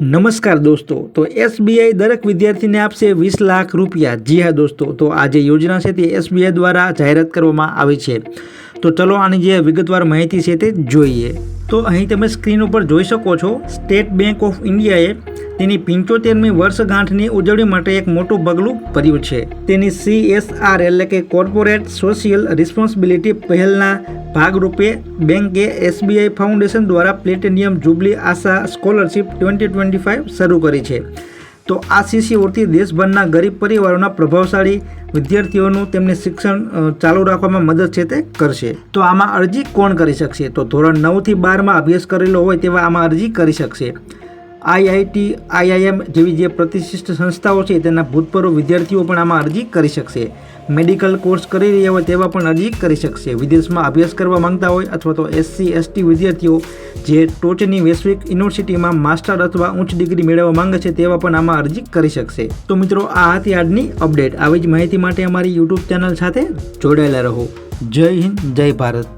નમસ્કાર દોસ્તો. તો એસબીઆઈ દરેક વિદ્યાર્થીને આપશે વીસ લાખ રૂપિયા. જી હા દોસ્તો. તો આ જે યોજના છે તે એસબીઆઈ દ્વારા જાહેરાત કરવામાં આવી છે. તો ચલો આની જે વિગતવાર માહિતી છે તે જોઈએ. તો અહીં તમે સ્ક્રીન ઉપર જોઈ શકો છો, સ્ટેટ બેંક ઓફ ઇન્ડિયાએ તેની પંચોતેરમી વર્ષગાંઠની ઉજવણી માટે એક મોટું પગલું ભર્યું છે. તેની સીએસઆર એટલે કે કોર્પોરેટ સોશિયલ રિસ્પોન્સિબિલિટી પહેલના ભાગરૂપે બેંકે એસબીઆઈ ફાઉન્ડેશન દ્વારા platinum jubilee Asha scholarship twenty twenty five શરૂ કરી છે. તો આ શિષ્યવૃત્તિ દેશભરના ગરીબ પરિવારોના પ્રભાવશાળી વિદ્યાર્થીઓનું તેમને શિક્ષણ ચાલુ રાખવામાં મદદ છે તે કરશે. તો આમાં અરજી કોણ કરી શકશે? તો ધોરણ નવથી બારમાં અભ્યાસ કરેલો હોય તેવા આમાં અરજી કરી શકશે. આઈઆઈટી, આઈઆઈએમ જેવી જે પ્રતિષ્ઠિત સંસ્થાઓ છે તેના ભૂતપૂર્વ વિદ્યાર્થીઓ પણ આમાં અરજી કરી શકશે. મેડિકલ કોર્સ કરી રહ્યા હોય તેવા પણ અરજી કરી શકશે. વિદેશમાં અભ્યાસ કરવા માંગતા હોય અથવા તો એસસી, એસટી વિદ્યાર્થીઓ જે ટોચની વૈશ્વિક યુનિવર્સિટીમાં માસ્ટર અથવા ઉચ્ચ ડિગ્રી મેળવવા માંગે છે તેવા પણ આમાં અરજી કરી શકશે. તો મિત્રો, આ હતી આજની અપડેટ. આવી જ માહિતી માટે અમારી યુટ્યુબ ચેનલ સાથે જોડાયેલા રહો. જય હિન્દ, જય ભારત.